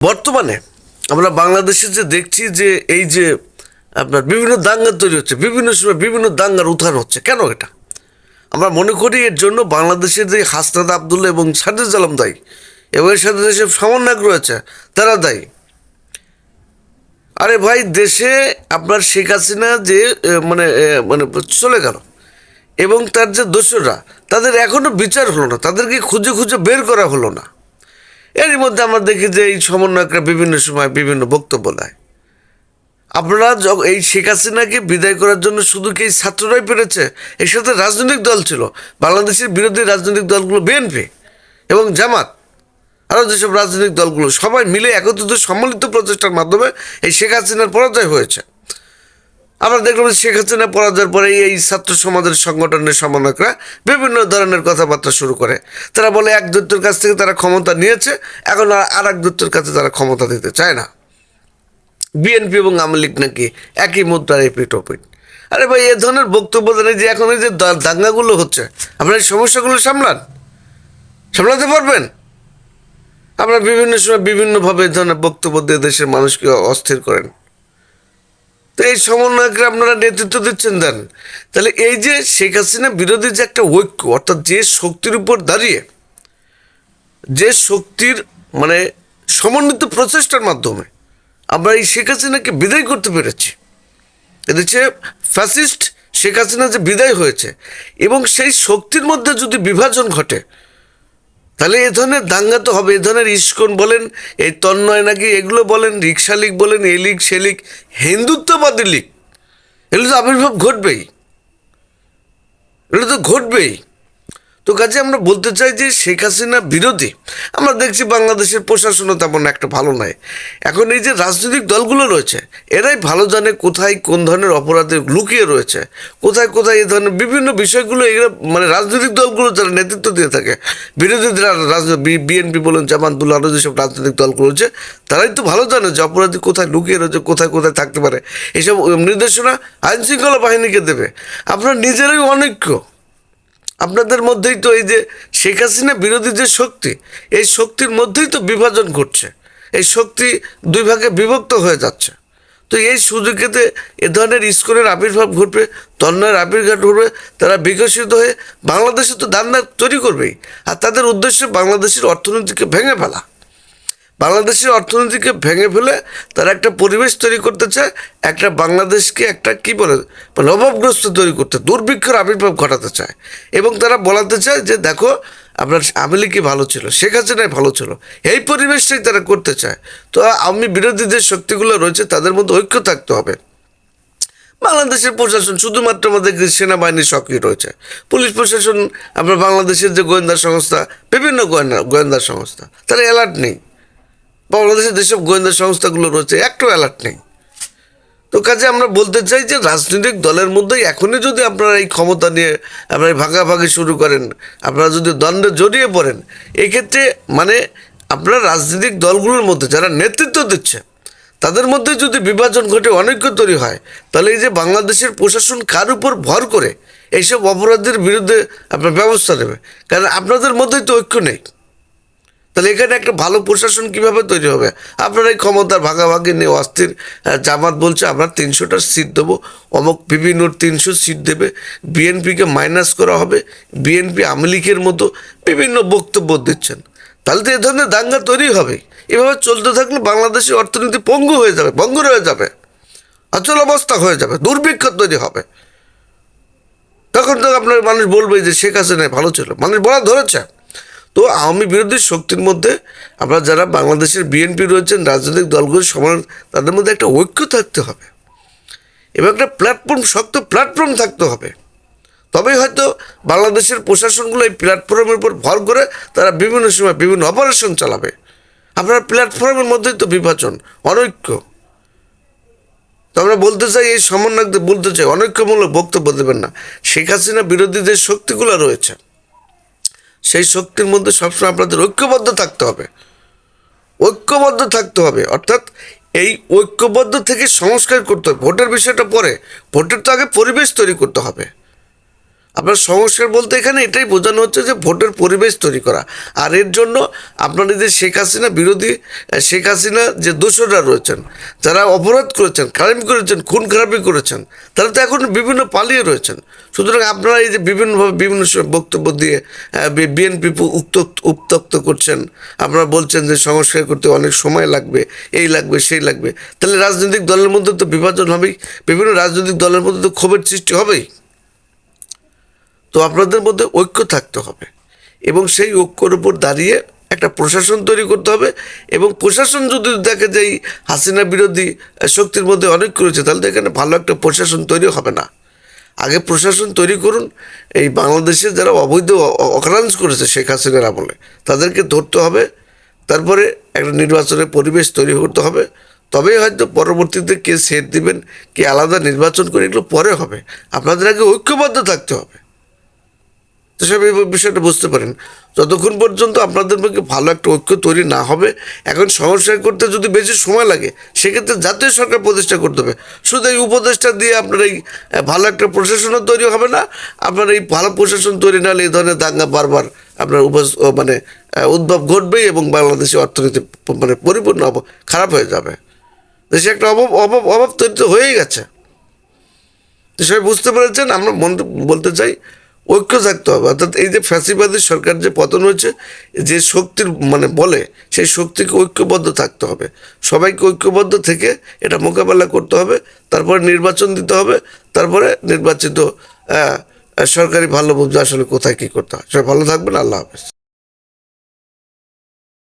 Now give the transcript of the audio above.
বর্তমানে আমরা বাংলাদেশে যে দেখছি যে এই যে আপনার বিভিন্ন দাঙ্গা তৈরি হচ্ছে, বিভিন্ন সময় বিভিন্ন দাঙ্গার উত্থান হচ্ছে, কেন এটা? আমরা মনে করি এর জন্য বাংলাদেশের যে হাসনাত আবদুল্লা এবং সাদিজ আলম দায়ী এবং এর সাথে যেসব সমন্বয়ক রয়েছে তারা দায়ী। আরে ভাই, দেশে আপনার শেখ হাসিনা যে মানে মানে চলে গেল এবং তার যে দোষরা তাদের এখনও বিচার হলো না, তাদেরকে খুঁজে খুঁজে বের করা হলো না। এরই মধ্যে আমরা দেখি যে এই সমন্বয়করা বিভিন্ন সময় বিভিন্ন বক্তব্য দেয়। আপনারা এই শেখ হাসিনাকে বিদায় করার জন্য শুধু কি এই ছাত্ররাই পেরেছে? এর সাথে রাজনৈতিক দল ছিল। বাংলাদেশের বিরোধী রাজনৈতিক দলগুলো বিএনপি এবং জামাত। আরও যেসব রাজনৈতিক দলগুলো সবাই মিলে একত্রিত সম্মিলিত প্রচেষ্টার মাধ্যমে এই শেখ হাসিনার পরাজয় হয়েছে। আমরা দেখলাম শেখ হাসিনা পরাজয়ের পরে এই ছাত্র সমাজের সংগঠনের সমন্বয়করা বিভিন্ন ধরনের কথাবার্তা শুরু করে। তারা বলে, এক দৈত্যের কাছ থেকে তারা ক্ষমতা নিয়েছে, এখন আর এক দৈত্যের কাছে তারা ক্ষমতা দিতে চায় না। বিএনপি এবং আওয়ামী লীগ নাকি একই মুদ্রার এপিট ওপিট আরে ভাই, এ ধরনের বক্তব্য এই যে এখন এই যে দাঙ্গাগুলো হচ্ছে, আপনার এই সমস্যাগুলো সামলান, সামলাতে পারবেন? আমরা বিভিন্ন সময় বিভিন্নভাবে এই ধরনের বক্তব্য দিয়ে দেশের মানুষকে অস্থির করেন। তো এই সমন্বয়করা আপনারা নেতৃত্ব দিচ্ছেন দেন। তাহলে এই যে শেখ হাসিনা বিরোধী যে একটা ঐক্য, অর্থাৎ যে শক্তির উপর দাঁড়িয়ে, যে শক্তির মানে সমন্বিত প্রচেষ্টার মাধ্যমে আমরা এই শেখ হাসিনাকে বিদায় করতে পেরেছি। এদেশে ফ্যাসিস্ট শেখ হাসিনা যে বিদায় হয়েছে এবং সেই শক্তির মধ্যে যদি বিভাজন ঘটে তাহলে এ ধরনের দাঙ্গা তো হবে, এ ধরনের ইস্কন বলেন এই তন্ময় নাকি এগুলো বলেন রিক্সালিক লীগ বলেন, এলিক, সেলিক লীগ হিন্দুত্ববাদী লিক এগুলো তো আবির্ভাব ঘটবেই। এগুলো তো ঘটবেই। তো কাজে আমরা বলতে চাই যে শেখ হাসিনা বিরোধী। আমরা দেখছি বাংলাদেশের প্রশাসনও তেমন একটা ভালো নয়। এখন এই যে রাজনৈতিক দলগুলো রয়েছে, এরাই ভালো জানে কোথায় কোন ধরনের অপরাধে লুকিয়ে রয়েছে, কোথায় কোথায় এই ধরনের বিভিন্ন বিষয়গুলো এগুলো মানে রাজনৈতিক দলগুলো যারা নেতৃত্ব দিয়ে থাকে, বিরোধীরা বিএনপি বলুন, জামাতুল্লাহ আরও যেসব রাজনৈতিক দলগুলো রয়েছে, তারাই তো ভালো জানে যে অপরাধী কোথায় লুকিয়ে রয়েছে, কোথায় কোথায় থাকতে পারে। এসব নির্দেশনা আইনশৃঙ্খলা বাহিনীকে দেবে। আপনার নিজেরাই অনৈক্য। আপনাদের মধ্যেই তো এই যে শেখ হাসিনা বিরোধী যে শক্তি, এই শক্তির মধ্যেই তো বিভাজন ঘটছে। এই শক্তি দুই ভাগে বিভক্ত হয়ে যাচ্ছে। তো এই সুযোগেতে এ ধরনের ইস্কনের আবির্ভাব ঘটবে, তন্ময়ের আবির্ভাব ঘটবে, তারা বিকশিত হয়ে বাংলাদেশে তো দান্না তৈরি করবেই। আর তাদের উদ্দেশ্য বাংলাদেশের অর্থনীতিকে ভেঙে ফেলা। বাংলাদেশের অর্থনীতিকে ভেঙে ফেলে তারা একটা পরিবেশ তৈরি করতে চায়, একটা বাংলাদেশকে একটা কি বলে মানে অভাবগ্রস্ত তৈরি করতে, দুর্ভিক্ষের আবির্ভাব ঘটাতে চায়। এবং তারা বলাতে চায় যে, দেখো, আপনার আওয়ামী কি ভালো ছিল? শেখ হাসিনাই ভালো ছিল। এই পরিবেশটাই তারা করতে চায়। তো আমি বিরোধী যে শক্তিগুলো রয়েছে, তাদের মধ্যে ঐক্য থাকতে হবে। বাংলাদেশের প্রশাসন শুধুমাত্র আমাদের সেনাবাহিনী সক্রিয় রয়েছে? পুলিশ প্রশাসন, আমরা বাংলাদেশের যে গোয়েন্দা সংস্থা, বিভিন্ন গোয়েন্দা গোয়েন্দা সংস্থা, তারা অ্যালার্ট নেই। বাংলাদেশের যেসব গোয়েন্দা সংস্থাগুলো রয়েছে, একটু অ্যালার্ট নেই। তো কাজে আমরা বলতে চাই যে রাজনৈতিক দলের মধ্যেই এখনই যদি আপনারা এই ক্ষমতা নিয়ে আপনারা ভাগাভাগি শুরু করেন, আপনারা যদি দ্বন্দ্বে জড়িয়ে পড়েন, এক্ষেত্রে মানে আপনার রাজনৈতিক দলগুলোর মধ্যে যারা নেতৃত্ব দিচ্ছে, তাদের মধ্যে যদি বিভাজন ঘটে, অনৈক্য তৈরি হয়, তাহলে এই যে বাংলাদেশের প্রশাসন কার উপর ভর করে এইসব অপরাধের বিরুদ্ধে আপনার ব্যবস্থা নেবে? কারণ আপনাদের মধ্যেই তো ঐক্য নেই। তাহলে এখানে একটা ভালো প্রশাসন কীভাবে তৈরি হবে? আপনারা এই ক্ষমতার ভাগাভাগি নিয়ে অস্থির জামাত বলছে, আমরা তিনশোটা সিট দেবো। অমুক বিভিন্ন তিনশো সিট দেবে। বিএনপিকে মাইনাস করা হবে। বিএনপি আমলিকের মতো বিভিন্ন বক্তব্য দিচ্ছেন। তাহলে তো এ ধরনের দাঙ্গা তৈরি হবে। এভাবে চলতে থাকলে বাংলাদেশের অর্থনীতি পঙ্গু হয়ে যাবে, ভঙ্গুর হয়ে যাবে। অচল অবস্থা হয়ে যাবে, দুর্ভিক্ষ তৈরি হবে। তখন তো আপনার মানুষ বলবে যে, শেখ হাসিনা ভালো ছিল। মানুষ বলা ধরেছে। তো আওয়ামী বিরোধী শক্তির মধ্যে আমরা যারা বাংলাদেশের বিএনপি রয়েছেন, রাজনৈতিক দলগুলো সমান, তাদের মধ্যে একটা ঐক্য থাকতে হবে। এবং একটা প্ল্যাটফর্ম শক্ত প্ল্যাটফর্ম থাকতে হবে। তবেই হয়তো বাংলাদেশের প্রশাসনগুলো এই প্ল্যাটফর্মের উপর ভর করে তারা বিভিন্ন সময় বিভিন্ন অপারেশন চালাবে। আপনার প্ল্যাটফর্মের মধ্যেই তো বিভাজন, অনৈক্য। তো আমরা বলতে চাই, এই সমন্বয়কদের বলতে চাই, অনৈক্যমূলক বক্তব্য দেবেন না। শেখ হাসিনা বিরোধী যে শক্তিগুলো রয়েছে। সেই শক্তির মধ্যে সবসময় আপনাদের ঐক্যবদ্ধ থাকতে হবে। ঐক্যবদ্ধ থাকতে হবে। অর্থাৎ এই ঐক্যবদ্ধ থেকে সংস্কার করতে হবে। ভোটের বিষয়টা পরে। ভোটের তো আগে পরিবেশ তৈরি করতে হবে। আপনার সংস্কার বলতে এখানে এটাই বোঝানো হচ্ছে যে ভোটের পরিবেশ তৈরি করা। আর এর জন্য আপনারা যে শেখ হাসিনা বিরোধী শেখ হাসিনা যে দোষরা রয়েছেন, যারা অপরাধ করেছেন ক্রাইম করেছেন, খুন খারাপি করেছেন, তারা তো এখন বিভিন্ন পালিয়ে রয়েছেন। সুতরাং আপনারা এই যে বিভিন্নভাবে বিভিন্ন বক্তব্য দিয়ে বিএনপি উত্তক্ত উত্তক্ত করছেন, আপনারা বলছেন যে সংস্কার করতে অনেক সময় লাগবে, এই লাগবে, সেই লাগবে। তাহলে রাজনৈতিক দলের মধ্যে তো বিভাজন হবেই, বিভিন্ন রাজনৈতিক দলের মধ্যে তো ক্ষোভের সৃষ্টি হবেই। তো আপনাদের মধ্যে ঐক্য থাকতে হবে। এবং সেই ঐক্যর উপর দাঁড়িয়ে একটা প্রশাসন তৈরি করতে হবে এবং প্রশাসন যদি দেখে যে এই হাসিনা বিরোধী শক্তির মধ্যে অনেক করেছে তাহলে এখানে ভালো একটা প্রশাসন তৈরি হবে না। আগে প্রশাসন তৈরি করুন, এই বাংলাদেশে যারা অবৈধ অ- করেছে শেখ হাসিনার আমলে, তাদেরকে ধরতে হবে। তারপরে একটা নির্বাচনের পরিবেশ তৈরি করতে হবে। তবেই হয়তো পরবর্তীতে কে সেট দিবেন, কে আলাদা নির্বাচন করে, এগুলো পরে হবে। আপনাদের আগে ঐক্যবদ্ধ থাকতে হবে। তো সব এই বিষয়টা বুঝতে পারেন। যতক্ষণ পর্যন্ত আপনাদের মধ্যে ভালো একটা ঐক্য তৈরি না হবে, এখন সংস্কার করতে যদি বেশি সময় লাগে, সেক্ষেত্রে জাতীয় সরকার প্রতিষ্ঠা করতে হবে। শুধু এই উপদেশটা দিয়ে আপনার এই ভালো একটা প্রশাসনও তৈরি হবে না, আপনার এই ভালো প্রশাসন তৈরি না হলে এই ধরনের দাঙ্গা বারবার আপনার উপ মানে উদ্ভব ঘটবেই এবং বাংলাদেশের অর্থনীতি মানে পরিপূর্ণ খারাপ হয়ে যাবে। দেশে একটা অভাব অভাব অভাব তৈরি তো হয়েই গেছে। সবাই বুঝতে পেরেছেন? আমরা মন- বলতে চাই ঐক্য থাকতে হবে। অর্থাৎ এই যে ফ্যাসিবাদী সরকার যে পতন হয়েছে, যে শক্তির মানে বলে, সেই শক্তিকে ঐক্যবদ্ধ থাকতে হবে। সবাইকে ঐক্যবদ্ধ থেকে এটা মোকাবেলা করতে হবে, তারপরে নির্বাচন দিতে হবে, তারপরে নির্বাচিত সরকারি ভালো বুঝবে আসলে কোথায় কী করতে হয়। সবাই ভালো থাকবেন, আল্লাহ হাফেজ।